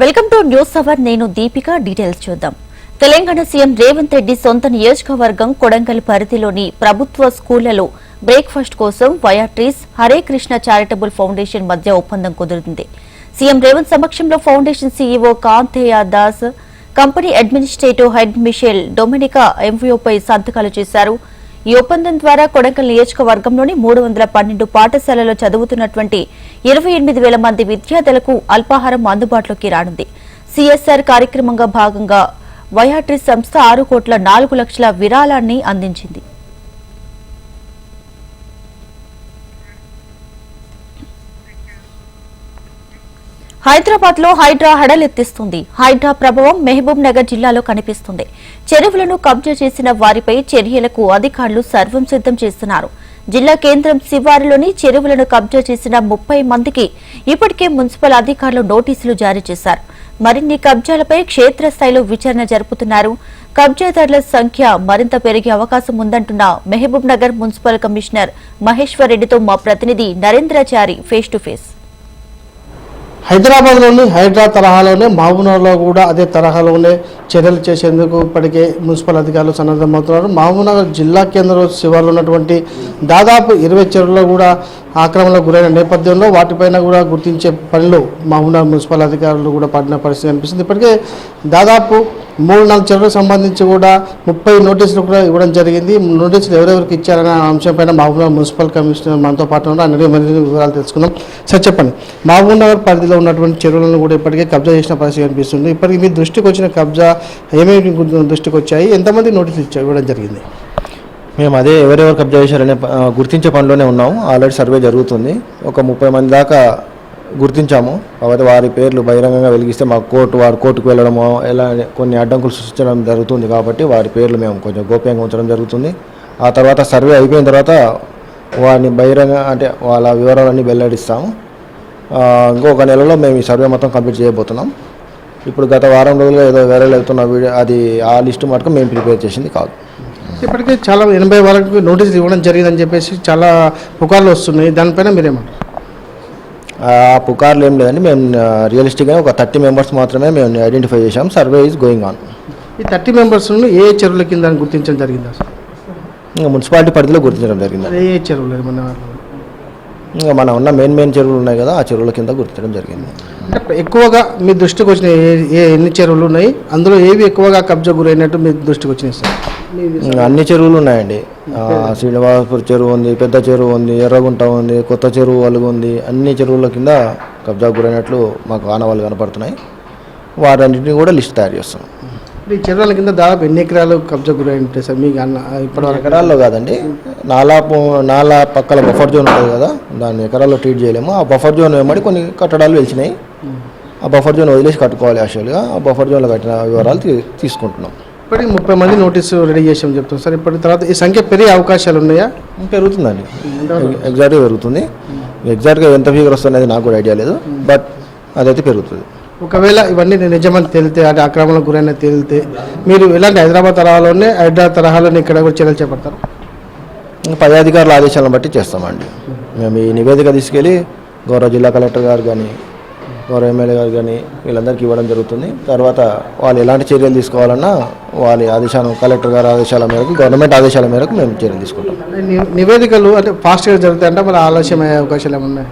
Welcome to news hour. నేను Deepika. Details చూద్దాం. Telangana CM Revanth Reddy సొంత నియోజకవర్గం కొడంగల్ పరిధిలోని ప్రభుత్వ స్కూళ్ళలో బ్రేక్ఫాస్ట్ కోసం వయాట్రీస్ హరే కృష్ణ చారిటబుల్ ఫౌండేషన్ మధ్య ఒప్పందం కుదురుతుంది సీఎం రేవంత్ సమక్షంలో foundation CEO Kaunteya Das company administrative head Michelle Dominica ఎంవీఓపై సంతకాలు చేశారు. ఈ ఒప్పందం ద్వారా కొడకల్ నియోజకవర్గంలోని మూడు వందల పన్నెండు పాఠశాలలో చదువుతున్నటువంటి ఇరవై ఎనిమిది వేల మంది విద్యార్థులకు అల్పాహారం అందుబాటులోకి రానుంది. సిఎస్ఆర్ కార్యక్రమంగా భాగంగా వయాట్రీ సంస్థ ఆరు కోట్ల నాలుగు లక్షల విరాళాన్ని అందించింది. హైదరాబాద్లో హైడ్రా హడలెత్తిస్తుంది. హైడ్రా ప్రభావం మహబూబ్ నగర్ జిల్లాలో కనిపిస్తుంది. చెరువులను కబ్జా చేసిన వారిపై చర్యలకు అధికారులు సర్వం సిద్ధం చేస్తున్నారు. జిల్లా కేంద్రం శివారులోని చెరువులను కబ్జా చేసిన ముప్పై మందికి ఇప్పటికే మున్సిపల్ అధికారులు నోటీసులు జారీ చేశారు. మరిన్ని కబ్జాలపై క్షేత్రస్థాయిలో విచారణ జరుపుతున్నారు. కబ్జాదారుల సంఖ్య మరింత పెరిగే అవకాశం ఉందంటున్న మహబూబ్ నగర్ మున్సిపల్ కమిషనర్ మహేశ్వర్ రెడ్డితో మా ప్రతినిధి నరేంద్రచారి ఫేస్ టు ఫేస్. హైదరాబాద్లోని హైడ్రా తరహాలోనే మహబూబ్నగర్లో కూడా అదే తరహాలోనే చర్యలు చేసేందుకు ఇప్పటికే మున్సిపల్ అధికారులు సన్నద్ధమవుతున్నారు. మహబూబ్నగర్ జిల్లా కేంద్రంలో శివార్లో ఉన్నటువంటి దాదాపు ఇరవై చెరువుల్లో కూడా ఆక్రమణకు గురైన నేపథ్యంలో వాటిపైన కూడా గుర్తించే పనిలో మహబూబ్నగర్ మున్సిపల్ అధికారులు కూడా పడిన పరిస్థితి అనిపిస్తుంది ఇప్పటికే దాదాపు మూడు నాలుగు చెరువులకు సంబంధించి కూడా ముప్పై నోటీసులు కూడా ఇవ్వడం జరిగింది. నోటీసులు ఎవరెవరికి ఇచ్చారనే అంశంపైన మహబూబ్నగర్ మున్సిపల్ కమిషనర్ మనతో పాటు ఉన్న అన్ని మరిన్ని వివరాలు తెలుసుకుందాం. సార్ చెప్పండి. మహబూబ్నగర్ పరిధిలో ఉన్నటువంటి చెరువులను కూడా ఇప్పటికే కబ్జా చేసిన పరిస్థితి కనిపిస్తుంది. ఇప్పటికి మీ దృష్టికి వచ్చిన కబ్జా ఏమేమి దృష్టికి వచ్చాయి? ఎంతమంది నోటీసులు ఇచ్చా ఇవ్వడం జరిగింది. మేము అదే ఎవరెవరు కబ్జా చేశారనే గుర్తించే పనిలోనే ఉన్నాము. ఆల్రెడీ సర్వే జరుగుతుంది. ఒక ముప్పై మంది దాకా గుర్తించాము. కాకపోతే వారి పేర్లు బహిరంగంగా వెలిగిస్తే మాకు కోర్టు వారు కోర్టుకు వెళ్ళడము ఎలా కొన్ని అడ్డంకులు సృష్టించడం జరుగుతుంది కాబట్టి వారి పేర్లు మేము కొంచెం గోప్యంగా ఉంచడం జరుగుతుంది. ఆ తర్వాత సర్వే అయిపోయిన తర్వాత వారిని బహిరంగ అంటే వాళ్ళ వివరాలన్నీ వెల్లడిస్తాము. ఇంకొక నెలలో మేము ఈ సర్వే మొత్తం కంప్లీట్ చేయబోతున్నాం. ఇప్పుడు గత వారం రోజులు ఏదో వేరే వెళ్తున్న వీడియో అది ఆ లిస్టు మటుకు మేము ప్రిపేర్ చేసింది కాదు. ఇప్పటికే చాలా ఎనభై వరకు నోటీసులు ఇవ్వడం జరిగిందని చెప్పేసి చాలా పుకార్లు వస్తున్నాయి. దానిపైన మీరేమంటారు? ఆ పుకార్లు ఏం లేదండి. మేము రియలిస్టిక్గా ఒక థర్టీ మెంబర్స్ మాత్రమే మేము ఐడెంటిఫై చేసాం సర్వే ఈజ్ గోయింగ్ ఆన్. ఈ థర్టీ మెంబర్స్ ఏ చెరువుల కింద గుర్తించడం జరిగింది ఇంకా మున్సిపాలిటీ పరిధిలో గుర్తించడం జరిగింది? ఏ చెరువులు? మన ఇంకా మన ఉన్న మెయిన్ మెయిన్ చెరువులు ఉన్నాయి కదా ఆ చెరువుల కింద గుర్తించడం జరిగింది. ఎక్కువగా మీ దృష్టికి వచ్చిన ఏ ఎన్ని చెరువులు ఉన్నాయి? అందులో ఏవి ఎక్కువగా కబ్జా గురైనట్టు మీ దృష్టికి వచ్చినాయి సార్? అన్ని చెరువులు ఉన్నాయండి. శ్రీనివాసపూర్ చెరువు ఉంది పెద్ద చెరువు ఉంది ఎర్రగుంట ఉంది కొత్త చెరువు అలుగు ఉంది అన్ని చెరువుల కింద కబ్జా గురైనట్లు మాకు ఆనవాళ్ళు కనపడుతున్నాయి. వాటన్నిటిని కూడా లిస్ట్ తయారు చేస్తాం. ఈ చెరువుల కింద దాదాపు ఎన్ని ఎకరాలు కబ్జా గురై ఉంటాయి సార్? మీకు అన్న ఇప్పటివరకు ఎకరాల్లో కాదండి. నాలా నాలా పక్కల బఫర్ జోన్ ఉంటుంది కదా దాన్ని ఎకరాల్లో ట్రీట్ చేయలేము. ఆ బఫర్ జోన్ వెంబడి కొన్ని కట్టడాలు వెలిచినాయి. ఆ బఫర్ జోన్ వదిలేసి కట్టుకోవాలి యాక్చువల్గా ఆ బఫర్ జోన్లో కట్టిన వివరాలు తీసుకుంటున్నాం. ఇప్పటికి ముప్పై మంది నోటీసు రెడీ చేసాం చెప్తాం సార్ ఇప్పటి తర్వాత ఈ సంఖ్య పెరిగే అవకాశాలు ఉన్నాయా? పెరుగుతుందండి. ఎగ్జాక్ట్గా పెరుగుతుంది. ఎగ్జాక్ట్గా ఎంత ఫిగర్ వస్తుంది నాకు కూడా ఐడియా లేదు. బట్ అదైతే పెరుగుతుంది. ఒకవేళ ఇవన్నీ నిజమని తేలితే అంటే ఆక్రమణకు గురైన తేలితే మీరు ఇలాంటి హైదరాబాద్ తరహాలోనే హైదరాబాద్ తరహాలోనే ఇక్కడ కూడా చర్యలు చేపడతారు? పై అధికారుల ఆదేశాలను బట్టి చేస్తామండి. మేము ఈ నివేదిక తీసుకెళ్ళి గౌరవ జిల్లా కలెక్టర్ గారు కానీ గౌరవ ఎమ్మెల్యే గారు కానీ వీళ్ళందరికీ ఇవ్వడం జరుగుతుంది. తర్వాత వాళ్ళు ఎలాంటి చర్యలు తీసుకోవాలన్నా వాళ్ళ ఆదేశాలు కలెక్టర్ గారి ఆదేశాల మేరకు గవర్నమెంట్ ఆదేశాల మేరకు మేము చర్యలు తీసుకుంటాం. నివేదికలు అంటే ఫాస్ట్గా జరుగుతాయంటే మరి ఆలస్యం అయ్యే అవకాశాలు ఏమన్నా ఉన్నాయి?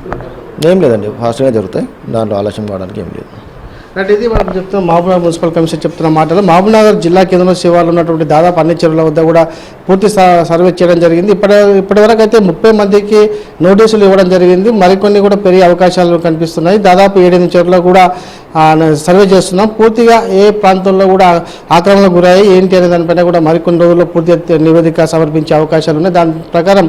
ఏం లేదండి ఫాస్ట్గా జరుగుతాయి. దాంట్లో ఆలస్యం కావడానికి ఏం లేదు. అంటే ఇది మనం చెప్తున్నాం మహబూబ్నగర్ మున్సిపల్ కమిషన్ చెప్తున్న మాటలు. మహబూబ్నగర్ జిల్లా కేంద్రంలో శివార్లు ఉన్నటువంటి దాదాపు అన్ని చెరువుల వద్ద కూడా పూర్తి సర్వే చేయడం జరిగింది. ఇప్పటి ఇప్పటివరకు అయితే ముప్పై మందికి నోటీసులు ఇవ్వడం జరిగింది. మరికొన్ని కూడా పెరిగే అవకాశాలు కనిపిస్తున్నాయి. దాదాపు ఏడెనిమిది చెరువులు కూడా సర్వే చేస్తున్నాం. పూర్తిగా ఏ ప్రాంతంలో కూడా ఆక్రమణకు గురయ్యాయి? ఏంటి అనే దానిపైన కూడా మరికొన్ని రోజుల్లో పూర్తి నివేదిక సమర్పించే అవకాశాలు ఉన్నాయి. దాని ప్రకారం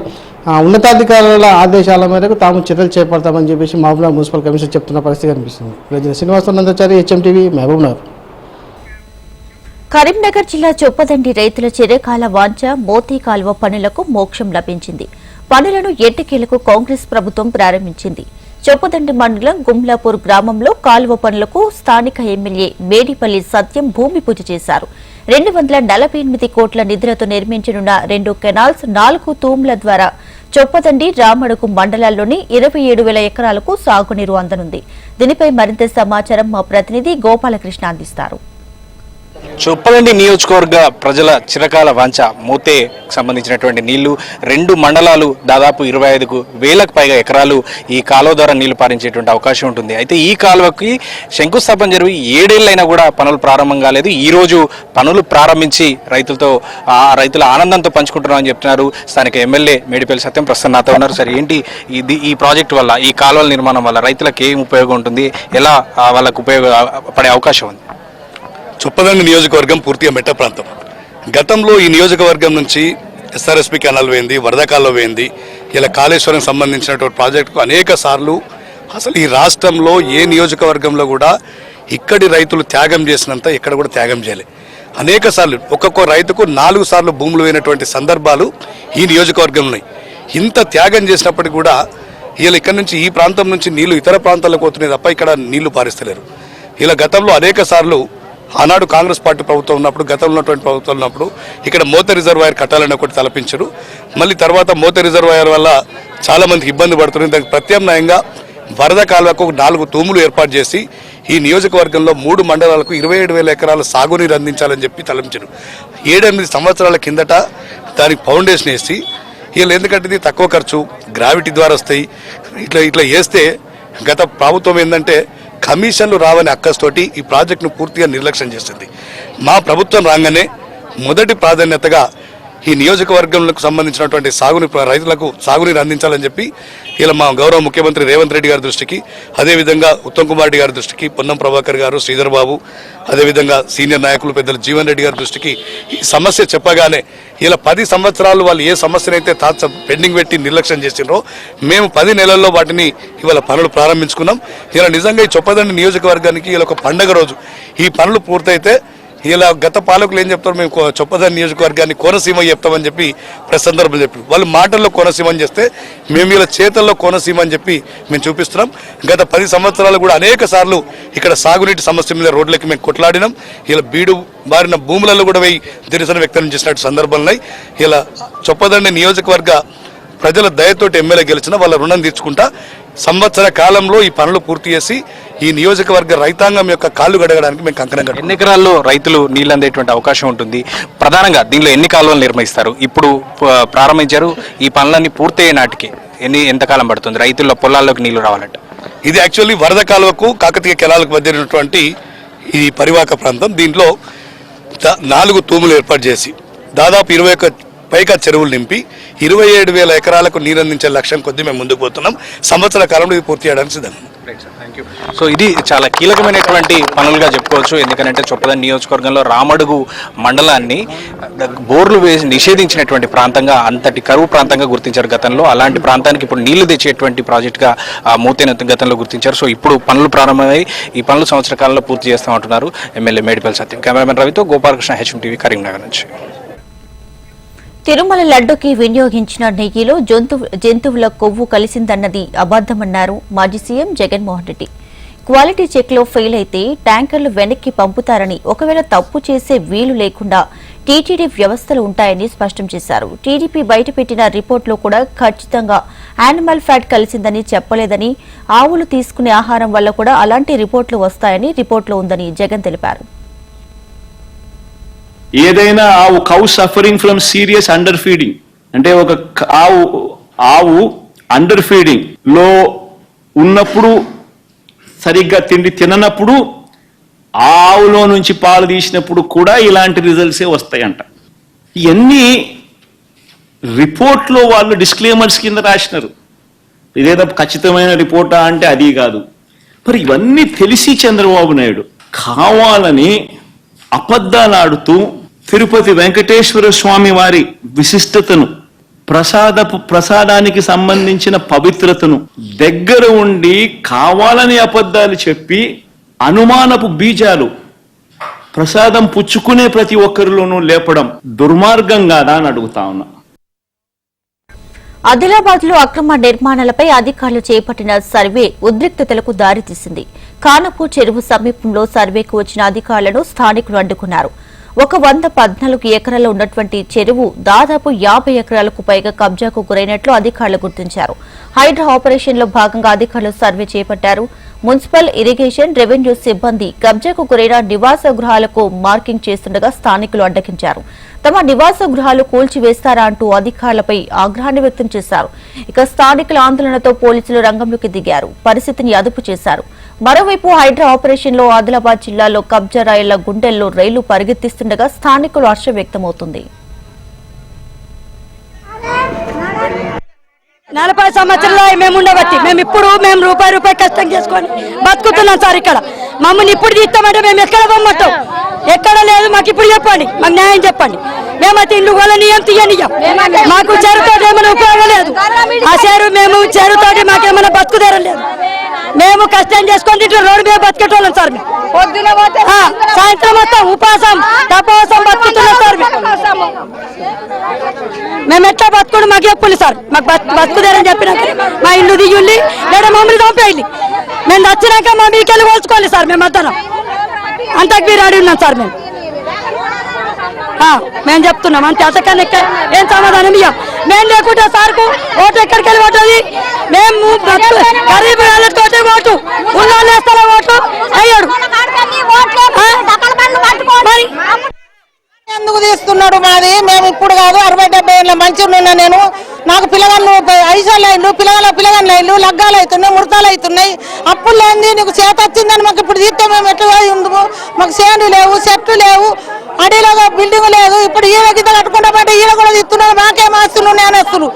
ఉన్నతాధికారుల ఆదేశాల మేరకు తాము చర్యలు చేపడతామని చెప్పేసి మహబూబ్నగర్ మున్సిపల్ కమిషన్ చెప్తున్న పరిస్థితి కనిపిస్తుంది. ప్రజల శ్రీనివాసనందాచారి హెచ్ఎంటీవీ మహబూబ్నగర్. కరీంనగర్ జిల్లా చొప్పదండి రైతుల చిరకాల వాంఛ మోతీ కాలువ పనులకు మోక్షం లభించింది. పనులను ఎట్టకేలకు కాంగ్రెస్ ప్రభుత్వం ప్రారంభించింది. చొప్పదండి మండలం గుమ్లాపూర్ గ్రామంలో కాలువ పనులకు స్థానిక ఎమ్మెల్యే మేడిపల్లి సత్యం భూమి పూజ చేశారు. రెండు వందల నలభై ఎనిమిది కోట్ల నిధులతో నిర్మించనున్న రెండు కెనాల్స్ నాలుగు తూమ్ల ద్వారా చొప్పదండి రామడుగు మండలాల్లోని ఇరవై ఏడు వేల ఎకరాలకు సాగునీరు అందనుంది. దీనిపై మరింత సమాచారం మా ప్రతినిధి గోపాలకృష్ణ అందిస్తారు. చొప్పదండి నియోజకవర్గ ప్రజల చిరకాల వాంఛ. మూతే సంబంధించినటువంటి నీళ్ళు రెండు మండలాలు దాదాపు ఇరవై ఐదుకు వేలకు పైగా ఎకరాలు ఈ కాలువ ద్వారా నీళ్ళు పారించేటువంటి అవకాశం ఉంటుంది. అయితే ఈ కాలువకి శంకుస్థాపన జరిగి ఏడేళ్ళైనా కూడా పనులు ప్రారంభం కాలేదు. ఈరోజు పనులు ప్రారంభించి రైతులతో ఆ రైతుల ఆనందంతో పంచుకుంటున్నామని చెప్తున్నారు. స్థానిక ఎమ్మెల్యే మేడిపల్లి సత్యం ప్రస్తుతం నాతో ఉన్నారు. సార్ ఏంటి ఇది ఈ ప్రాజెక్ట్ వల్ల ఈ కాలువల నిర్మాణం వల్ల రైతులకు ఏం ఉపయోగం ఉంటుంది? ఎలా వాళ్ళకు ఉపయోగపడే అవకాశం ఉంది? చొప్పదండి నియోజకవర్గం పూర్తిగా మెట్ట ప్రాంతం. గతంలో ఈ నియోజకవర్గం నుంచి ఎస్ఆర్ఎస్పి కెనాల్ వేయింది వరదకాల్లో వేయింది. ఇలా కాళేశ్వరం సంబంధించినటువంటి ప్రాజెక్టుకు అనేక సార్లు అసలు ఈ రాష్ట్రంలో ఏ నియోజకవర్గంలో కూడా ఇక్కడి రైతులు త్యాగం చేసినంత ఇక్కడ కూడా త్యాగం చేయలే. అనేక సార్లు ఒక్కొక్క రైతుకు నాలుగు సార్లు భూములు పోయినటువంటి సందర్భాలు ఈ నియోజకవర్గంలో ఉన్నాయి. ఇంత త్యాగం చేసినప్పటికీ కూడా వీళ్ళు ఇక్కడ నుంచి ఈ ప్రాంతం నుంచి నీళ్ళు ఇతర ప్రాంతాలకు పోతున్నాయి తప్ప ఇక్కడ నీళ్ళు పారిస్తలేరు. ఇలా గతంలో అనేక సార్లు ఆనాడు కాంగ్రెస్ పార్టీ ప్రభుత్వం ఉన్నప్పుడు గతంలో ఉన్నటువంటి ప్రభుత్వం ఉన్నప్పుడు ఇక్కడ మోత రిజర్వాయర్ కట్టాలని ఒకటి తలపించారు. మళ్ళీ తర్వాత మోత రిజర్వాయర్ వల్ల చాలా మందికి ఇబ్బంది పడుతుంది దానికి ప్రత్యామ్నాయంగా వరద కాలువకు ఒక నాలుగు తూములు ఏర్పాటు చేసి ఈ నియోజకవర్గంలో మూడు మండలాలకు ఇరవై ఏడు వేల ఎకరాల సాగునీరు అందించాలని చెప్పి తలంచారు. ఏడెనిమిది సంవత్సరాల కిందట దానికి ఫౌండేషన్ వేసి వీళ్ళు ఎందుకంటే ఇది తక్కువ ఖర్చు గ్రావిటీ ద్వారా వస్తాయి ఇట్లా ఇట్లా వేస్తే గత ప్రభుత్వం ఏంటంటే కమిషన్లు రావని అక్కస్తోటి ఈ ప్రాజెక్టును పూర్తిగా నిర్లక్ష్యం చేసింది. మా ప్రభుత్వం రాగానే మొదటి ప్రాధాన్యతగా ఈ నియోజకవర్గంలకు సంబంధించినటువంటి సాగుని రైతులకు సాగునీరు అందించాలని చెప్పి ఇలా మా గౌరవ ముఖ్యమంత్రి రేవంత్ రెడ్డి గారి దృష్టికి అదేవిధంగా ఉత్తమ్ కుమార్ రెడ్డి గారి దృష్టికి పొన్నం ప్రభాకర్ గారు శ్రీధర్ బాబు అదేవిధంగా సీనియర్ నాయకులు పెద్దలు జీవన్ రెడ్డి గారి దృష్టికి ఈ సమస్య చెప్పగానే ఇలా పది సంవత్సరాలు వాళ్ళు ఏ సమస్యనైతే తాత్స పెండింగ్ పెట్టి నిర్లక్ష్యం చేసినారో మేము పది నెలల్లో వాటిని ఇవాళ పనులు ప్రారంభించుకున్నాం. ఇలా నిజంగా ఈ చొప్పదండి నియోజకవర్గానికి ఇలా ఒక పండగ రోజు. ఈ పనులు పూర్తయితే ఇలా గత పాలకులు ఏం చెప్తారు? మేము కో- నియోజకవర్గాన్ని కోనసీమ చెప్తామని చెప్పి ప్రెస్ సందర్భంలో చెప్పి వాళ్ళు మాటల్లో కోనసీమ అని చేస్తే మేము ఇలా చేతల్లో కోనసీమ అని చెప్పి మేము చూపిస్తున్నాం. గత పది సంవత్సరాలు కూడా అనేక సార్లు ఇక్కడ సాగునీటి సమస్య మీద రోడ్లకి మేము కొట్లాడినాం. ఇలా బీడు బారిన భూములలో కూడా పోయి నిరసన వ్యక్తం చేసినట్టు సందర్భంలో ఇలా చొప్పదండి నియోజకవర్గ ప్రజల దయతోటి ఎమ్మెల్యే గెలిచిన వాళ్ళ రుణం తీర్చుకుంటా సంవత్సర కాలంలో ఈ పనులు పూర్తి చేసి ఈ నియోజకవర్గ రైతాంగం యొక్క కాళ్ళు గడగడానికి మేము కంకణం కట్టుకుంటాం. ఎన్ని ఎకరాల్లో రైతులు నీళ్ళు అందేటువంటి అవకాశం ఉంటుంది. ప్రధానంగా దీనిలో ఎన్ని కాలువలు నిర్మిస్తారు? ఇప్పుడు ప్రారంభించారు. ఈ పనులన్నీ పూర్తయ్యే నాటికి ఎన్ని ఎంతకాలం పడుతుంది? రైతుల పొలాల్లోకి నీళ్ళు రావాలంటే. ఇది యాక్చువల్లీ వరద కాలువకు కాకతీయ కెనాలకు మధ్య ఉన్నటువంటి ఈ పరివాహక ప్రాంతం. దీంట్లో నాలుగు తూములు ఏర్పాటు చేసి దాదాపు ఇరవై ఒక్క పైగా చెరువులు నింపి ఇరవై ఏడు వేల ఎకరాలకు నీరందించే లక్ష్యం కొద్దీ మేము ముందుకు పోతున్నాం. సంవత్సర కాలంలో ఇది పూర్తి చేయడానికి థ్యాంక్ యూ సో ఇది చాలా కీలకమైనటువంటి పనులుగా చెప్పుకోవచ్చు. ఎందుకంటే చొప్పదని నియోజకవర్గంలో రామడుగు మండలాన్ని బోర్లు వేసి నిషేధించినటువంటి ప్రాంతంగా అంతటి కరువు ప్రాంతంగా గుర్తించారు గతంలో. అలాంటి ప్రాంతానికి ఇప్పుడు నీళ్ళు తెచ్చేటువంటి ప్రాజెక్టుగా మూతైన గతంలో గుర్తించారు. సో ఇప్పుడు పనులు ప్రారంభమై ఈ పనులు సంవత్సర కాలంలో పూర్తి చేస్తామంటున్నారు ఎమ్మెల్యే మేడిపల్లి సత్యం. కెమెరామెన్ రవితో గోపాలకృష్ణ హెచ్ఎం టీవీ కరీంనగర్ నుంచి. తిరుమల లడ్డుకి వినియోగించిన నెయ్యిలో జంతు జంతువుల కొవ్వు కలిసిందన్నది అబద్దమన్నారు మాజీ సీఎం జగన్మోహన్ రెడ్డి. క్వాలిటీ చెక్లో ఫెయిల్ అయితే ట్యాంకర్లు వెనక్కి పంపుతారని ఒకవేళ తప్పు చేసే వీలు లేకుండా టీటీడీ వ్యవస్థలు ఉంటాయని స్పష్టం చేశారు. టీడీపీ బయటపెట్టిన రిపోర్టులో కూడా ఖచ్చితంగా యానిమల్ ఫ్యాట్ కలిసిందని చెప్పలేదని ఆవులు తీసుకునే ఆహారం వల్ల కూడా అలాంటి రిపోర్టులు వస్తాయని రిపోర్టులో ఉందని జగన్ తెలిపారు. ఏదైనా ఆవు cow suffering from serious underfeeding అంటే ఒక ఆవు ఆవు అండర్ ఫీడింగ్లో ఉన్నప్పుడు సరిగ్గా తిండి తిననప్పుడు ఆ ఆవులో నుంచి పాలు తీసినప్పుడు కూడా ఇలాంటి రిజల్ట్సే వస్తాయంట. ఇవన్నీ రిపోర్ట్లో వాళ్ళు డిస్క్లేమర్స్ కింద రాసినారు. ఇదేదో ఖచ్చితమైన రిపోర్టా అంటే అది కాదు. మరి ఇవన్నీ తెలిసి చంద్రబాబు నాయుడు కావాలని అబద్ధాలాడుతూ తిరుపతి వెంకటేశ్వర స్వామి వారి విశిష్టతను ప్రసాదపు ప్రసాదానికి సంబంధించిన పవిత్రతను దగ్గర ఉండి కావాలని అబద్ధాలు చెప్పి అనుమానపు బీజాలు ప్రసాదం పుచ్చుకునే ప్రతి ఒక్కరిలోనూ లేపడం దుర్మార్గం కాదా అని అడుగుతా ఉన్నా. ఆదిలాబాద్లో అక్రమ నిర్మాణాలపై అధికారులు చేపట్టిన సర్వే ఉద్రిక్తతలకు దారితీసింది. కానపూర్ చెరువు సమీపంలో సర్వేకు వచ్చిన అధికారులను స్థానికులు అడ్డుకున్నారు. ఒక వంద పద్నాలుగు ఎకరాల్లో ఉన్నటువంటి చెరువు దాదాపు యాభై ఎకరాలకు పైగా కబ్జాకు గురైనట్లు అధికారులు గుర్తించారు. హైడ్రా ఆపరేషన్లో భాగంగా అధికారులు సర్వే చేపట్టారు. మున్సిపల్ ఇరిగేషన్ రెవెన్యూ సిబ్బంది కబ్జాకు గురైన నివాస గృహాలకు మార్కింగ్ చేస్తుండగా స్థానికులు అడ్డగించారు. తమ నివాస గృహాలు కూల్చివేస్తారా అంటూ అధికారులపై ఆగ్రహాన్ని వ్యక్తం చేశారు. ఇక స్థానికుల ఆందోళనతో పోలీసులు రంగంలోకి దిగారు. పరిస్థితిని అదుపు చేశారు. మరోవైపు హైడ్రా ఆపరేషన్లో ఆదిలాబాద్ జిల్లాలో కబ్జా రాయిల గుండెల్లో రైలు పరిగెత్తిస్తుండగా స్థానికులు హర్షం వ్యక్తమవుతుంది. నలభై సంవత్సరాలు మేము ఉండబట్టి మేము ఇప్పుడు మేము రూపాయి రూపాయి కష్టం చేసుకొని బతుకుతున్నాం సార్ ఇక్కడ. మమ్మల్ని ఇప్పుడు తీస్తామంటే మేము ఎక్కడ పొమ్మంటాం ఎక్కడ లేదు? మాకు ఇప్పుడు చెప్పండి. మాకు న్యాయం చెప్పండి. మేమైతే ఇల్లు వల్ల నియం తీయనియం. మాకు చెరుతోటి ఏమైనా ఉపయోగం లేదు. ఆ చెరువు మేము చెరుతోటి మాకేమైనా బతుకుదేరం లేదు. మేము కష్టం చేసుకొని ఇట్లా రోడ్డు మీద బతికేటోళ్ళం సార్ సాయంత్రం మొత్తం ఉపాసం తపోసం బతుకుతున్నాం సార్ మేము. ఎట్లా బతుకుడు? మాకు చెప్పులు సార్. మాకు బతు- బతుకుదేరని చెప్పినాక. మా ఇల్లు దిగుల్లి లేదా మమ్మల్ని చంపేయాలి మేము వచ్చినాక మా మీకెళ్ళి కోల్చుకోవాలి సార్ మేము అందరం అంతకు మీరు అడిగి ఉన్నాం సార్ మేము. మేము చెప్తున్నాం అంతే అంతకన్నా ఎక్క- ఏం సమాధానం ఇయ్యం? మేము లేకుంటే సార్కు ఓటు ఎక్కడికి వెళ్ళి పడుతుంది మేము బతు- గరీబ్ వాళ్ళతోటే ఓటు ఉన్న వేస్తారా ఓటు అయ్యాడు. ఎందుకు తీస్తున్నాడు మాది? మేము ఇప్పుడు కాదు అరవై డెబ్బై ఏళ్ళ మంచి ఉన్నా నేను నాకు పిల్లగాళ్ళు ఐసాలు అయిండు పిల్లగాళ్ళ పిల్లగాళ్ళు అయిండు లగ్గాలు అవుతున్నాయి ముడతలు అవుతున్నాయి అప్పులు లేని నీకు చేత వచ్చిందని మాకు ఇప్పుడు తీస్తే మేము ఎట్లా పోయి మాకు చేను లేవు చెట్లు లేవు అడిలో బిల్డింగ్ లేదు. ఇప్పుడు ఈయన గిద్ద కట్టుకుంటా పోతే ఈయన కూడా తీస్తున్నారు మాకేం ఆస్తులు నేను వస్తులు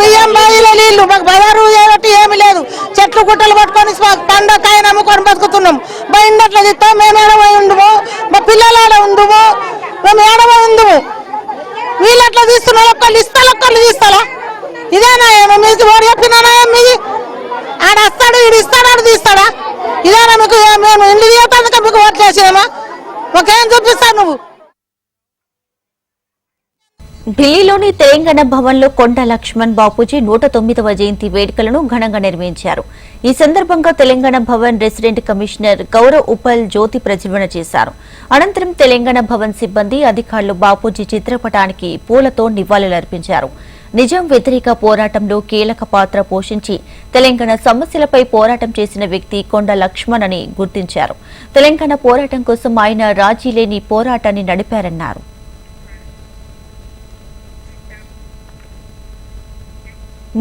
బియ్యం బాయిలో నీళ్ళు. మాకు బజారు చేయబట్టి ఏమీ లేదు. చెట్లు గుట్టలు పట్టుకొని పండ కాయన అమ్ముకొని బతుకుతున్నాం. బయట తీస్తాం మేము ఏడవ ఉండము? మా పిల్లలు ఆడ ఉండము? మేము ఏడవ ఉండము? వీళ్ళు అట్లా తీస్తున్నారు ఒక్కళ్ళు ఇస్తారు ఒక్కళ్ళు తీస్తారా? ఇదేనా ఏమో మీకు ఎవరు చెప్పినానా మీ మీది? ఆడ వస్తాడు ఇడు ఇస్తాడు ఆడు తీస్తాడా? ఇదేనా మీకు మేము ఇల్లు తీయటానికి మీకు ఓట్లు వేసినామా ఒకేం చూపిస్తావు నువ్వు? ఢిల్లీలోని తెలంగాణ భవన్లో కొండ లక్ష్మణ్ బాపూజీ నూట తొమ్మిదవ జయంతి వేడుకలను ఘనంగా నిర్వహించారు. ఈ సందర్భంగా తెలంగాణ భవన్ రెసిడెంట్ కమిషనర్ గౌరవ్ ఉపల్ జ్యోతి ప్రజ్వలన చేశారు. అనంతరం తెలంగాణ భవన్ సిబ్బంది అధికారులు బాపూజీ చిత్రపటానికి పూలతో నివాళులర్పించారు. నిజాం వ్యతిరేక పోరాటంలో కీలక పాత్ర పోషించి తెలంగాణ సమస్యలపై పోరాటం చేసిన వ్యక్తి కొండ లక్ష్మణ్ అని గుర్తించారు. తెలంగాణ పోరాటం కోసం ఆయన రాజీ లేని పోరాటాన్ని నడిపారన్నారు.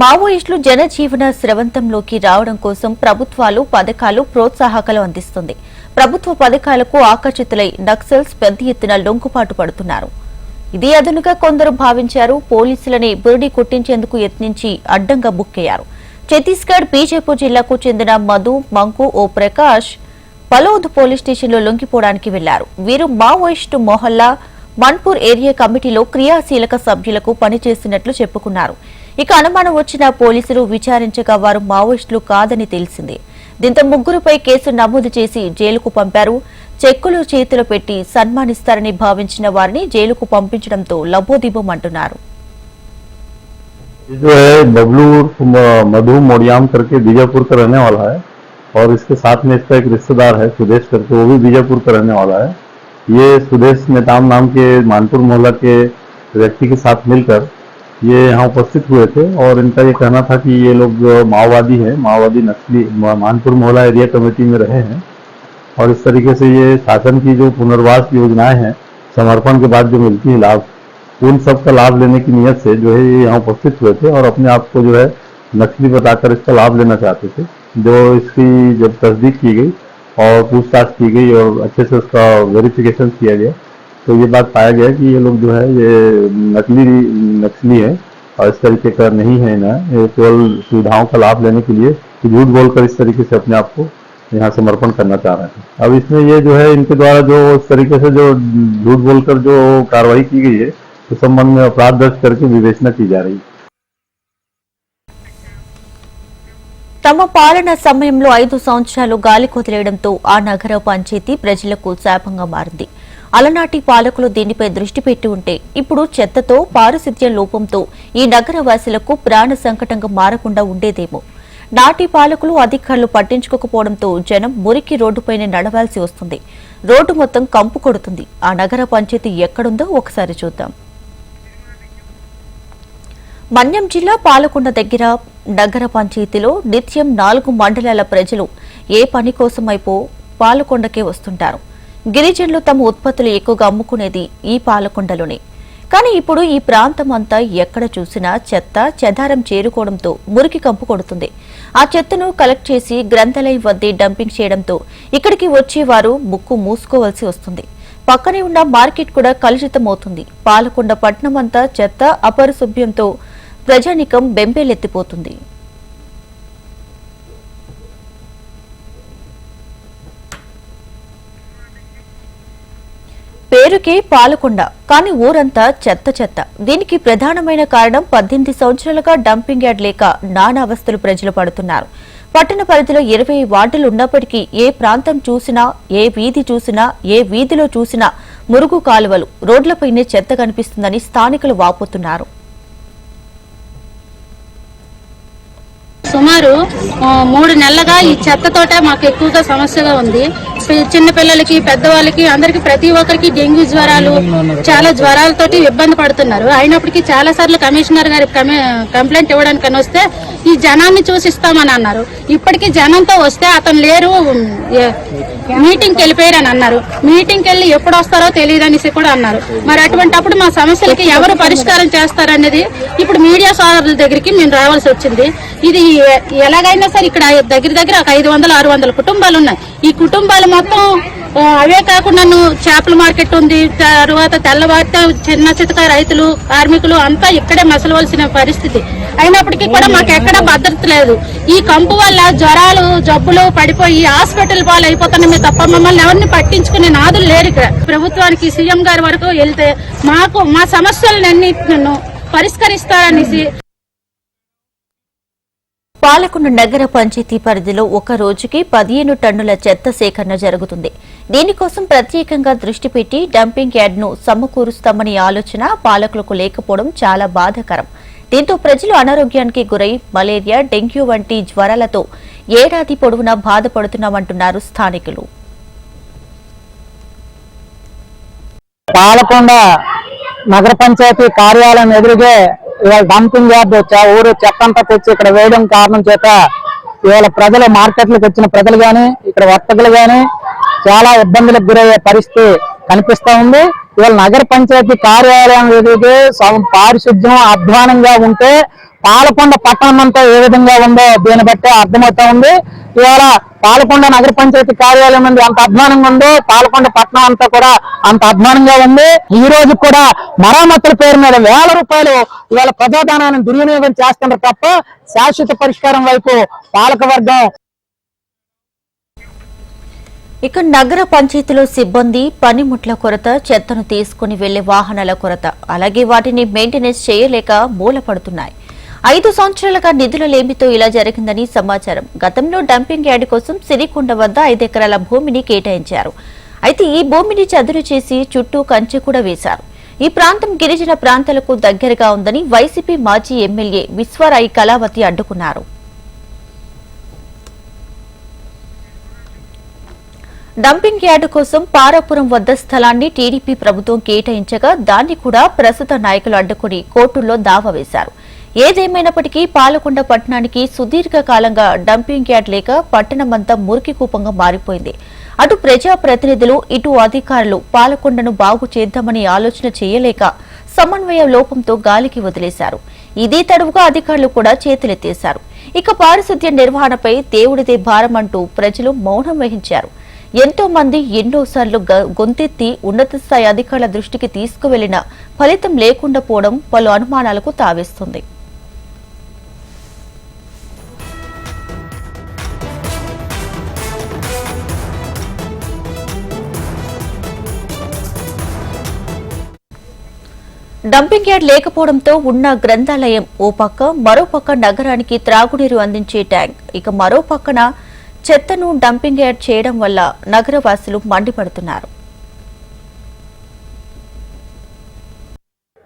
మావోయిస్టులు జనజీవన స్రవంతంలోకి రావడం కోసం ప్రభుత్వాలు పథకాలు ప్రోత్సాహకాలు అందిస్తుంది. ప్రభుత్వ పథకాలకు ఆకర్షితులై నక్సల్స్ పెద్ద ఎత్తున లొంగుపాటు పడుతున్నారు. ఇది అదనుగా కొందరు భావించారు పోలీసులని బురిడి కొట్టించేందుకు యత్నించి అడ్డంగా బుక్కయ్యారు ఛత్తీస్గఢ్ బీజేపూర్ జిల్లాకు చెందిన మధు మంకు ఓ ప్రకాష్ పలోద్ పోలీస్ స్టేషన్లో లొంగిపోవడానికి వెళ్ళారు. వీరు మావోయిస్టు మొహల్లా మన్పూర్ ఏరియా కమిటీలో క్రియాశీలక సభ్యులకు పనిచేస్తున్నట్లు చెప్పుకున్నారు. ఇక అనుమానం వచ్చిన పోలీసులు విచారించగా వారు మావోయిస్టులు కాదని తెలిసింది. దీంతో ముగ్గురుపై కేసు నమోదు చేసి జైలుకు పంపారు చెక్కులు చేతిలో పెట్టి సన్మానిస్తారని భావించిన వారిని జైలుకు పంపించడంతో లబోదిబం అంటున్నారు ये जो है बबलू उर्फ म- मधु मोड़ियाम करके बीजापुर का रहने वाला है और इसके साथ में इसका एक रिश्तेदार है सुदेश करके वो भी बीजापुर का रहने वाला है ये सुदेश नेताम नाम के मानपुर मोहल्ला के व्यक्ति के साथ मिलकर ये यहाँ उपस्थित हुए थे और इनका ये कहना था कि ये लोग माओवादी हैं, माओवादी नक्सली मानपुर मोहल्ला एरिया कमेटी में रहे हैं। और इस तरीके से ये शासन की जो पुनर्वास योजनाएँ हैं, समर्पण के बाद जो मिलती है लाभ, उन सब का लाभ लेने की नियत से जो है ये यहाँ उपस्थित हुए थे और अपने आप को जो है नक्सली बताकर इसका लाभ लेना चाहते थे। जो इसकी जब तस्दीक की गई और पूछताछ की गई और अच्छे से उसका वेरिफिकेशन किया गया तो ये बात पाया गया कि ये लोग जो है ये नकली नक्सली है और इस तरीके का नहीं है ना ये केवल सुविधाओं का लाभ लेने के लिए झूठ बोलकर इस तरीके से अपने आप को यहाँ समर्पण करना चाह रहे हैं अब इसमें ये जो है इनके द्वारा जो इस तरीके से जो झूठ बोलकर जो कार्रवाई की गई है उस संबंध में अपराध दर्ज करके विवेचना की जा रही है తమ పాలన సమయంలో ఐదు సంవత్సరాలు గాలి కొదిలేయడంతో ఆ నగర పంచాయతీ ప్రజలకు శాపంగా మారింది అలనాటి పాలకులు దీనిపై దృష్టి పెట్టి ఉంటే ఇప్పుడు చెత్తతో పారిశుద్ధ్య లోపంతో ఈ నగరవాసులకు ప్రాణ సంకటంగా మారకుండా ఉండేదేమో. నాటి పాలకులు అధికారులు పట్టించుకోకపోవడంతో జనం మురికి రోడ్డుపైనే నడవాల్సి వస్తుంది. రోడ్డు మొత్తం కంపు కొడుతుంది. ఆ నగర పంచాయతీ ఎక్కడుందో ఒకసారి చూద్దాం. మన్యం జిల్లా పాలకొండ దగ్గర నగర పంచాయతీలో నిత్యం నాలుగు మండలాల ప్రజలు ఏ పని కోసమైపో పాలకొండకే వస్తుంటారు. గిరిజనులు తమ ఉత్పత్తులు ఎక్కువగా అమ్ముకునేది ఈ పాలకొండలోనే. కానీ ఇప్పుడు ఈ ప్రాంతం అంతా ఎక్కడ చూసినా చెత్త చెదారం చేరుకోవడంతో మురికి కంపు కొడుతుంది. ఆ చెత్తను కలెక్ట్ చేసి గ్రంథాలయం వద్దే డంపింగ్ చేయడంతో ఇక్కడికి వచ్చేవారు ముక్కు మూసుకోవలసి వస్తుంది. పక్కనే ఉన్న మార్కెట్ కూడా కలుషితమవుతుంది. పాలకొండ పట్టణం అంతా చెత్త అపరిశుభ్యంతో ప్రజానికం బెంబేలెత్తిపోతుంది. పేరుకే పాలకొండ కానీ ఊరంతా చెత్త చెత్త. దీనికి ప్రధానమైన కారణం పద్దెనిమిది సంవత్సరాలుగా డంపింగ్ యార్డ్ లేక నానా అవస్థలు ప్రజలు పడుతున్నారు. పట్టణ పరిధిలో ఇరవై వార్డులు ఉన్నప్పటికీ ఏ ప్రాంతం చూసినా ఏ వీధి చూసినా ఏ వీధిలో చూసినా మురుగు కాలువలు రోడ్లపైనే చెత్త కనిపిస్తుందని స్థానికులు వాపోతున్నారు. సుమారు మూడు నెలలుగా ఈ చెత్తతోట మాకు ఎక్కువగా సమస్యగా ఉంది. చిన్న పిల్లలకి పెద్దవాళ్ళకి అందరికి ప్రతి ఒక్కరికి డెంగ్యూ జ్వరాలు చాలా జ్వరాలతోటి ఇబ్బంది పడుతున్నారు. అయినప్పటికీ చాలా సార్లు కమిషనర్ గారి కంప్లైంట్ ఇవ్వడానికి వస్తే ఈ జనాన్ని చూసిస్తామని అన్నారు. ఇప్పటికీ జనంతో వస్తే అతను లేరు మీటింగ్కి వెళ్ళిపోయారని అన్నారు. మీటింగ్కి వెళ్ళి ఎప్పుడు వస్తారో తెలియదు అనేసి కూడా అన్నారు. మరి అటువంటప్పుడు మా సమస్యలకి ఎవరు పరిష్కారం చేస్తారనేది ఇప్పుడు మీడియా సోదరుల దగ్గరికి మేము రావాల్సి వచ్చింది. ఇది ఎలాగైనా సరే ఇక్కడ దగ్గర దగ్గర ఒక ఐదు వందలు ఆరు వందల కుటుంబాలు ఉన్నాయి. ఈ కుటుంబాలు మొత్తం అవే కాకుండా చేపల మార్కెట్ ఉంది. తర్వాత తెల్లవారితే చిన్న చితక రైతులు కార్మికులు అంతా ఇక్కడే మసలవలసిన పరిస్థితి. అయినప్పటికీ కూడా మాకు ఎక్కడ భద్రత లేదు. ఈ కంపు వల్ల జ్వరాలు జబ్బులు పడిపోయి హాస్పిటల్ పాలు అయిపోతున్నామే తప్ప మమ్మల్ని ఎవరిని పట్టించుకునే నాదులు లేరు ఇక్కడ. ప్రభుత్వానికి సీఎం గారి వరకు వెళ్తే మాకు మా సమస్యలన్నీ పరిష్కరిస్తారనేసి పాలకొండ నగర పంచాయతీ పరిధిలో ఒక రోజుకి పదిహేను టన్నుల చెత్త సేకరణ జరుగుతుంది. దీనికోసం ప్రత్యేకంగా దృష్టి పెట్టి డంపింగ్ యార్డ్ను సమకూరుస్తామని ఆలోచన పాలకులకు లేకపోవడం చాలా బాధాకరం. దీంతో ప్రజలు అనారోగ్యానికి గురై మలేరియా డెంగ్యూ వంటి జ్వరాలతో ఏడాది పొడవునా బాధపడుతున్నామంటున్నారు స్థానికులు. పాలకొండ నగర పంచాయతీ కార్యాలయం ఎదురుగే ఇవాళ డంపింగ్ యార్డ్ చ- ఊరు చెత్తంతా తెచ్చి ఇక్కడ వేయడం కారణం చేత ఇవాళ ప్రజలు మార్కెట్లకు వచ్చిన ప్రజలు కానీ ఇక్కడ వర్తకులు కానీ చాలా ఇబ్బందులకు గురయ్యే పరిస్థితి కనిపిస్తూ ఉంది. ఇవాళ నగర పంచాయతీ కార్యాలయం ఎదురుగే పారిశుద్ధ్యం అధ్వానంగా ఉంటే పాలకొండ పట్టణం అంతా ఏ విధంగా ఉందో దీన్ని బట్టి అర్థమవుతా ఉంది. ఇవాళ పాలకొండ నగర పంచాయతీ కార్యాలయం నుండి అంత అధ్వానంగా ఉందో పాలకొండ పట్టణం అంతా కూడా అంత అధ్వానంగా ఉంది. ఈ రోజు కూడా మరామతుల పేరు మీద వేల రూపాయలు ఇవాళ ప్రజాధనాన్ని దుర్వినియోగం చేస్తున్నారు తప్ప శాశ్వత పరిష్కారం వైపు పాలక వర్గం ఇక నగర పంచాయతీలో సిబ్బంది పనిముట్ల కొరత చెత్తను తీసుకుని వెళ్ళే వాహనాల కొరత. అలాగే వాటిని మెయింటెనెన్స్ చేయలేక మూలపడుతున్నాయి. ఐదు సంవత్సరాలుగా నిధుల లేమితో ఇలా జరిగిందని సమాచారం. గతంలో డంపింగ్ యార్డ్ కోసం సిరికొండ వద్ద ఐదు ఎకరాల భూమిని కేటాయించారు. అయితే ఈ భూమిని చదురు చేసి చుట్టూ కంచె కూడా వేశారు. ఈ ప్రాంతం గిరిజన ప్రాంతాలకు దగ్గరగా ఉందని వైసీపీ మాజీ ఎమ్మెల్యే విశ్వరాయి కళావతి అడ్డుకున్నారు. డంపింగ్ యార్డు కోసం పారాపురం వద్ద స్థలాన్ని టీడీపీ ప్రభుత్వం కేటాయించగా దాన్ని కూడా ప్రస్తుత నాయకులు అడ్డుకుని కోర్టుల్లో దావా వేశారు. ఏదేమైనప్పటికీ పాలకొండ పట్టణానికి సుదీర్ఘ కాలంగా డంపింగ్ యార్డ్ లేక పట్టణమంతా మురికి కూపంగా మారిపోయింది. అటు ప్రజా ప్రతినిధులు ఇటు అధికారులు పాలకొండను బాగు చేద్దామని ఆలోచన చేయలేక సమన్వయ లోపంతో గాలికి వదిలేశారు. ఇదే తడువుగా అధికారులు కూడా చేతులెత్తేశారు. ఇక పారిశుద్ధ్య నిర్వహణపై దేవుడిదే భారం అంటూ ప్రజలు మౌనం వహించారు. ఎంతో మంది ఎన్నోసార్లు గ- గొంతెత్తి ఉన్నత స్థాయి అధికారుల దృష్టికి తీసుకువెళ్ళిన ఫలితం లేకుండా పోవడం పలు అనుమానాలకు తావేస్తుంది. డంపింగ్ యార్డ్ లేకపోవడంతో ఉన్న గ్రంథాలయం ఓ పక్క మరో పక్క నగరానికి త్రాగునీరు అందించే ట్యాంక్. ఇక మరో పక్కన చెత్తను డంపింగ్ యార్డ్ చేయడం వల్ల నగరవాసులు మండిపడుతున్నారు.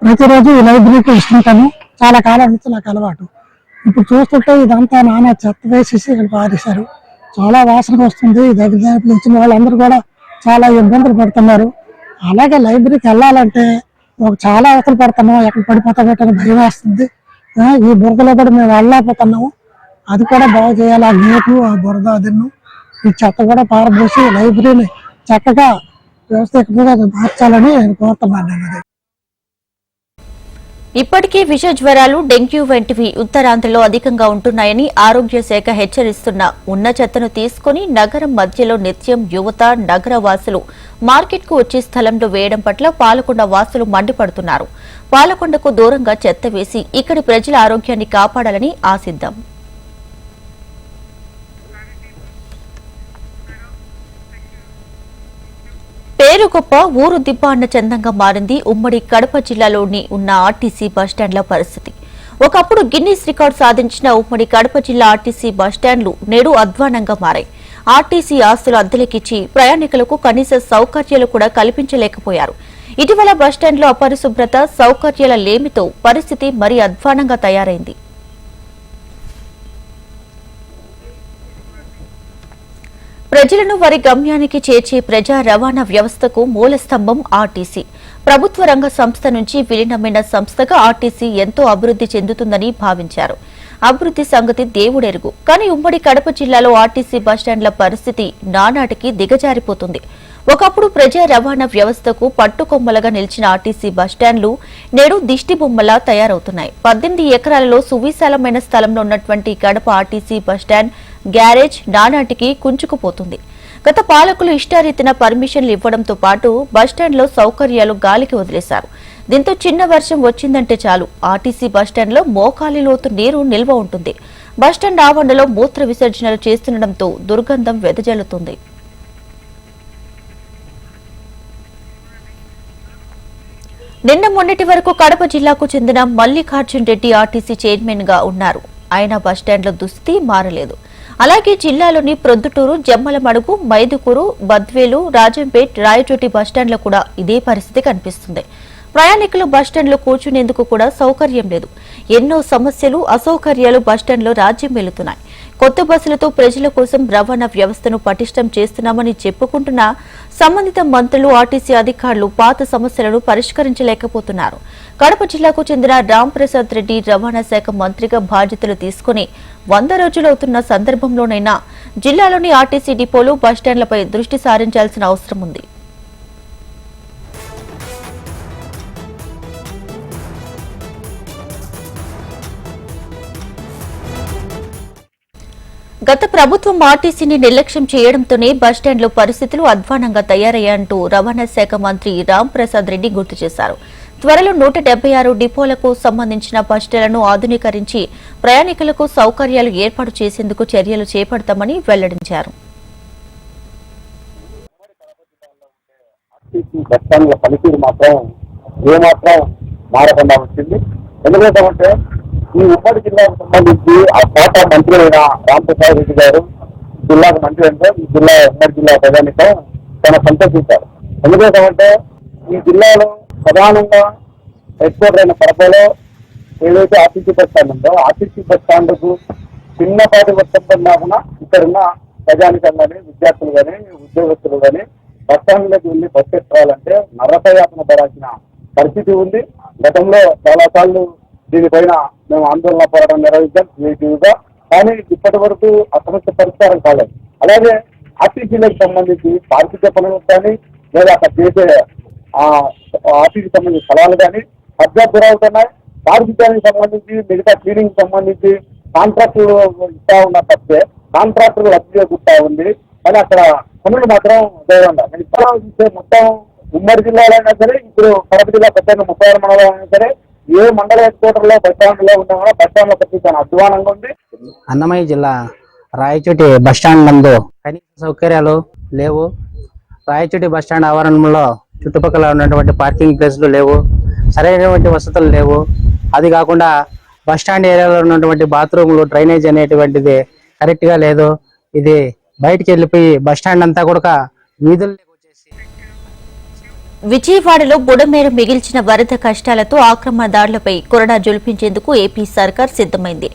ప్రతిరోజు ఈ లైబ్రరీకి వస్తుంటాను. చాలా కాలం నుంచి నాకు అలవాటు. ఇప్పుడు చూస్తుంటే ఇదంతా నానా చెత్త వేసేసి ఇక్కడ పారేశారు. చాలా వాసన వస్తుంది. దగ్గర దగ్గర నుంచి వాళ్ళందరూ కూడా చాలా ఇబ్బందులు పడుతున్నారు. అలాగే లైబ్రరీకి వెళ్ళాలంటే చాలా అవతలు పడుతున్నాం ఎక్కడ పడిపోతామేటని భయం వేస్తుంది. ఆ, ఈ బురదలో కూడా మేము వెళ్ళలేకపోతున్నాము. అది కూడా బాగు చేయాలి ఆ గేటు ఆ బురద అదిన్ను ఈ చెత్త కూడా పారబోసి లైబ్రరీని చక్కగా వ్యవస్థీకృతంగా మార్చాలని నేను కోరుతున్నాను. అది ఇప్పటికే విష జ్వరాలు డెంగ్యూ వంటివి ఉత్తరాంధ్రలో అధికంగా ఉంటున్నాయని ఆరోగ్య శాఖ హెచ్చరిస్తున్న ఉన్న చెత్తను తీసుకుని నగరం మధ్యలో నిత్యం యువత నగర వాసులు మార్కెట్కు వచ్చే స్థలంలో వేయడం పట్ల పాలకొండ వాసులు మండిపడుతున్నారు. పాలకొండకు దూరంగా చెత్త వేసి ఇక్కడి ప్రజల ఆరోగ్యాన్ని కాపాడాలని ఆశిద్దాం. పేరు గొప్ప ఊరు దిబ్బ అన్న చందంగా మారింది ఉమ్మడి కడప జిల్లాలోని ఉన్న ఆర్టీసీ బస్టాండ్ల పరిస్థితి. ఒకప్పుడు గిన్నీస్ రికార్డు సాధించిన ఉమ్మడి కడప జిల్లా ఆర్టీసీ బస్టాండ్లు నేడు అధ్వానంగా మారాయి. ఆర్టీసీ ఆస్తులు అద్దెలకిచ్చి ప్రయాణికులకు కనీస సౌకర్యాలు కూడా కల్పించలేకపోయారు. ఇటీవల బస్టాండ్లో అపరిశుభ్రత సౌకర్యాల లేమితో పరిస్థితి మరీ అధ్వానంగా తయారైంది. ప్రజలను వారి గమ్యానికి చేర్చే ప్రజా రవాణా వ్యవస్థకు మూల స్తంభం ఆర్టీసీ. ప్రభుత్వ రంగ సంస్థ నుంచి విలీనమైన సంస్థగా ఆర్టీసీ ఎంతో అభివృద్ధి చెందుతుందని భావించారు. అభివృద్ధి సంగతి దేవుడెరుగు. కానీ ఉమ్మడి కడప జిల్లాలో ఆర్టీసీ బస్టాండ్ల పరిస్థితి నానాటికి దిగజారిపోతుంది. ఒకప్పుడు ప్రజా రవాణా వ్యవస్థకు పట్టుకొమ్మలుగా నిలిచిన ఆర్టీసీ బస్టాండ్లు నేడు దిష్టి బొమ్మలా తయారవుతున్నాయి. పద్దెనిమిది ఎకరాలలో సువిశాలమైన స్థలంలో ఉన్నటువంటి కడప ఆర్టీసీ బస్టాండ్ గ్యారేజ్ నానాటికి కుంచుకుపోతుంది. గత పాలకులు ఇష్టారీతిన పర్మిషన్లు ఇవ్వడంతో పాటు బస్టాండ్లో సౌకర్యాలు గాలికి వదిలేశారు. దీంతో చిన్న వర్షం వచ్చిందంటే చాలు. ఆర్టీసీ బస్టాండ్లో మోకాలి లోతు నీరు నిల్వ ఉంటుంది. బస్టాండ్ ఆవరణలో మూత్ర విసర్జనలు చేస్తుండటంతో దుర్గంధం వెదజల్లుతుంది. నిన్న మొన్నటి వరకు కడప జిల్లాకు చెందిన మల్లికార్జున్ రెడ్డి ఆర్టీసీ చైర్మన్గా ఉన్నారు. ఆయన బస్టాండ్ల దుస్థితి మారలేదు. అలాగే జిల్లాలోని ప్రొద్దుటూరు జమ్మలమడుగు మైదుకూరు బద్వేలు రాజంపేట్ రాయచోటి బస్టాండ్లో కూడా ఇదే పరిస్థితి కనిపిస్తుంది. ప్రయాణికులు బస్టాండ్లో కూర్చునేందుకు కూడా సౌకర్యం లేదు. ఎన్నో సమస్యలు అసౌకర్యాలు బస్టాండ్లో రాజ్యం వెళుతున్నాయి. కొత్త బస్సులతో ప్రజల కోసం రవాణా వ్యవస్థను పటిష్టం చేస్తున్నామని చెప్పుకుంటున్నా సంబంధిత మంత్రులు ఆర్టీసీ అధికారులు పాత సమస్యలను పరిష్కరించలేకపోతున్నారు. కడప జిల్లాకు చెందిన రాంప్రసాద్ రెడ్డి రవాణా శాఖ మంత్రిగా బాధ్యతలు తీసుకుని వంద రోజులవుతున్న సందర్భంలోనైనా జిల్లాలోని ఆర్టీసీ డిపోలు బస్టాండ్లపై దృష్టి సారించాల్సిన అవసరం ఉంది. గత ప్రభుత్వం ఆర్టీసీని నిర్లక్ష్యం చేయడంతోనే బస్టాండ్లో పరిస్థితులు అధ్వానంగా తయారయ్యాయంటూ రవాణా శాఖ మంత్రి రామ్ ప్రసాద్ రెడ్డి గుర్తు చేశారు. త్వరలో నూట డెబ్బై ఆరు డిపోలకు సంబంధించిన బస్టాండ్లను ఆధునీకరించి ప్రయాణికులకు సౌకర్యాలు ఏర్పాటు చేసేందుకు చర్యలు చేపడతామని వెల్లడించారు. మారకుండా వచ్చింది. ఎందుకంటే ఈ ఉమ్మడి జిల్లాకు సంబంధించి ఆ కోట మంత్రి అయిన రామప్రసాద్ రెడ్డి గారు జిల్లాకు మంత్రి అంటే ఈ జిల్లా ఉమ్మడి జిల్లా ప్రధానితో చాలా సంతోషించారు ఎందుకంటే ఈ జిల్లాలో ప్రధానంగా ఎక్స్పోర్ట్ అయిన కడపలో ఏదైతే ఆర్టీసీ బస్ స్టాండ్ ఉందో ఆర్టీసీ బస్ స్టాండ్కు చిన్నపాటి వర్షం పడినా ఇక్కడున్న ప్రజానికం కానీ విద్యార్థులు కానీ ఉద్యోగస్తులు కానీ బస్ స్టాండ్లోకి వెళ్ళి బస్ ఎక్కాలంటే నరకయాతన పడాల్సిన పరిస్థితి ఉంది. గతంలో చాలా సార్లు దీనిపైన మేము ఆందోళన పోరాటం నిర్వహించాం క్రియేటివ్గా కానీ ఇప్పటి వరకు ఆ సమస్య పరిష్కారం కాలేదు. అలాగే ఆర్టీసీలకు సంబంధించి పారిశుద్ధ్య పనులకు కానీ లేదా అక్కడ చేసే ఆర్టీసీ సంబంధించిన స్థలాలు కానీ కబ్జా గురవుతున్నాయి పారిశుద్ధ్యానికి సంబంధించి మిగతా క్లీనింగ్ సంబంధించి కాంట్రాక్టులు ఇస్తా ఉన్న తప్పే కాంట్రాక్టులు రద్దు చేకుంటా ఉంది. కానీ అక్కడ పనులు మాత్రం జరగండి ఇక్కడ చూస్తే మొత్తం ఉమ్మడి జిల్లాలో అయినా సరే ఇప్పుడు కడప జిల్లా పెద్ద ముప్పై ఆరు మండలం అయినా సరే ఏ మండల హెడ్ క్వార్టర్లో బస్ స్టాండ్లో ఉంటాం కూడా బస్ స్టాండ్లో పరిస్థితి అధ్వానంగా ఉంది. అన్నమయ్య జిల్లా రాయచోటి బస్టాండ్ నందు కనీస సౌకర్యాలు లేవు. రాయచోటి బస్టాండ్ ఆవరణంలో చుట్టుపక్కల ఉన్నటువంటి పార్కింగ్ ప్లేస్లు లేవు. సరైనటువంటి వసతులు లేవు. అది కాకుండా బస్టాండ్ ఏరియాలో ఉన్నటువంటి బాత్రూములు డ్రైనేజ్ అనేటువంటిది కరెక్ట్గా లేదు. ఇది బయటికి వెళ్ళిపోయి బస్టాండ్ అంతా కూడా వీధులు విజయవాడలో బుడమేరు మిగిల్చిన వరద కష్టాలతో ఆక్రమణదారులపై కొరడా జొలిపించేందుకు ఏపీ సర్కార్ సిద్దమైంది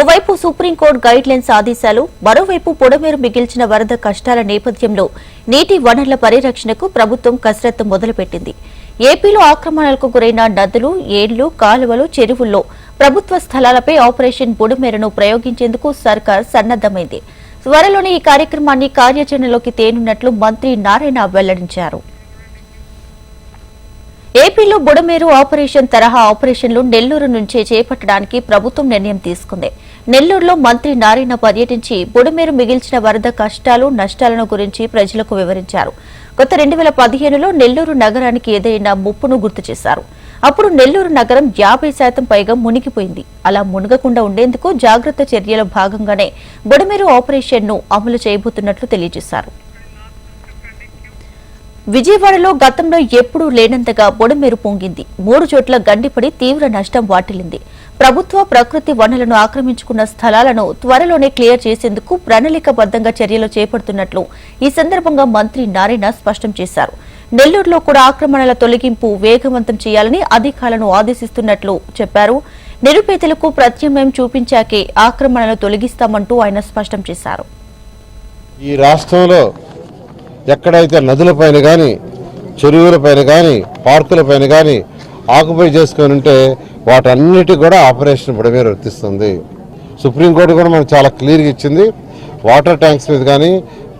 ఓవైపు సుప్రీంకోర్టు గైడ్ లైన్స్ ఆదేశాలు మరోవైపు బుడమేరు మిగిల్చిన వరద కష్టాల నేపథ్యంలో నీటి వనరుల పరిరక్షణకు ప్రభుత్వం కసరత్తు మొదలుపెట్టింది. ఏపీలో ఆక్రమణలకు గురైన నదులు ఏళ్ళు కాలువలు చెరువుల్లో ప్రభుత్వ స్థలాలపై ఆపరేషన్ బుడమేరును ప్రయోగించేందుకు సర్కార్ సన్నద్దమైంది త్వరలోనే ఈ కార్యక్రమాన్ని కార్యాచరణలోకి తేనున్నట్లు మంత్రి నారాయణ వెల్లడించారు. ఏపీలో బుడమేరు ఆపరేషన్ తరహా ఆపరేషన్లు నెల్లూరు నుంచే చేపట్టడానికి ప్రభుత్వం నిర్ణయం తీసుకుంది. నెల్లూరులో మంత్రి నారాయణ పర్యటించి బుడమేరు మిగిల్చిన వరద కష్టాలు నష్టాలను గురించి ప్రజలకు వివరించారు. గత రెండు వేల పదిహేనులో నెల్లూరు నగరానికి ఎదురైన ముప్పును గుర్తు చేశారు. అప్పుడు నెల్లూరు నగరం యాభై శాతం పైగా మునిగిపోయింది. అలా మునగకుండా ఉండేందుకు జాగ్రత్త చర్యల భాగంగానే బుడమేరు ఆపరేషన్ను అమలు చేయబోతున్నట్లు తెలియజేశారు. విజయవాడలో గతంలో ఎప్పుడూ లేనంతగా బొడమేరు పొంగింది. మూడు చోట్ల గండిపడి తీవ్ర నష్టం వాటిల్లింది. ప్రభుత్వ ప్రకృతి వనరులను ఆక్రమించుకున్న స్థలాలను త్వరలోనే క్లియర్ చేసేందుకు ప్రణాళికబద్దంగా చర్యలు చేపడుతున్నట్లు ఈ సందర్భంగా మంత్రి నారాయణ స్పష్టం చేశారు. నెల్లూరులో కూడా ఆక్రమణల తొలగింపు వేగవంతం చేయాలని అధికారులను ఆదేశిస్తున్నట్లు చెప్పారు. నిరుపేదలకు ప్రత్యామ్నాయం చూపించాకే ఆక్రమణలు తొలగిస్తామంటూ ఆయన స్పష్టం చేశారు. ఈ రాష్ట్రంలో ఎక్కడైతే నదులపైన కానీ చెరువులపైన కానీ పార్కులపైన కానీ ఆకుపై చేసుకొని ఉంటే వాటన్నిటి కూడా ఆపరేషన్ బుడమేర వర్తిస్తుంది. సుప్రీంకోర్టు కూడా మనకు చాలా క్లియర్గా ఇచ్చింది. వాటర్ ట్యాంక్స్ మీద కానీ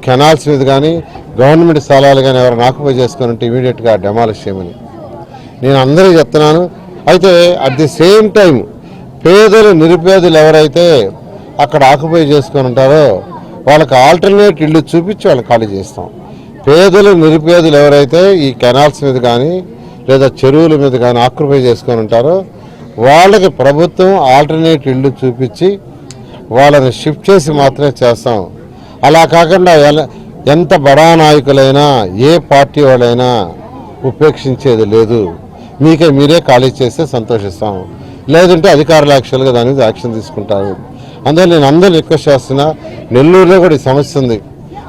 కెనాల్స్ మీద కానీ గవర్నమెంట్ స్థలాలు కానీ ఎవరైనా ఆకుపై చేసుకొని ఉంటే ఇమీడియట్గా డెమాలిష్ చేయమని. నేను అందరికీ చెప్తున్నాను. అయితే అట్ ది సేమ్ టైం పేదలు నిరుపేదలు ఎవరైతే అక్కడ ఆకుపై చేసుకొని ఉంటారో వాళ్ళకి ఆల్టర్నేట్ ఇల్లు చూపించి వాళ్ళకి ఖాళీ చేస్తాం. పేదలు నిరుపేదలు ఎవరైతే ఈ కెనాల్స్ మీద కానీ లేదా చెరువుల మీద కానీ ఆక్యుపై చేసుకొని ఉంటారో వాళ్ళకి ప్రభుత్వం ఆల్టర్నేట్ ఇల్లు చూపించి వాళ్ళని షిఫ్ట్ చేసి మాత్రమే చేస్తాం. అలా కాకుండా ఎంత బడా నాయకులైనా ఏ పార్టీ వాళ్ళైనా ఉపేక్షించేది లేదు. మీకే మీరే ఖాళీ చేస్తే సంతోషిస్తాం. లేదంటే అధికారులు యాక్చువల్గా దాని మీద యాక్షన్ తీసుకుంటారు. అందువల్ల నేను అందరూ రిక్వెస్ట్ చేస్తున్నా నెల్లూరులో కూడా ఈ సమస్య ఉంది.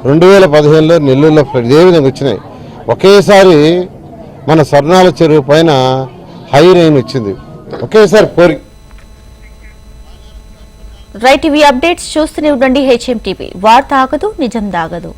రెండు వేల పదిహేనులో నెల్లూరులో ఫ్లడ్ ఏ విధంగా వచ్చినాయి. ఒకేసారి మన స్వర్ణాల చెరువు పైన హై రైన్ వచ్చింది. ఒకేసారి పోరి. రైట్ ఇవి అప్డేట్స్ చూస్తూనే ఉండండి హెచ్ఎం టీవీ వార్త ఆగదు నిజం దాగదు.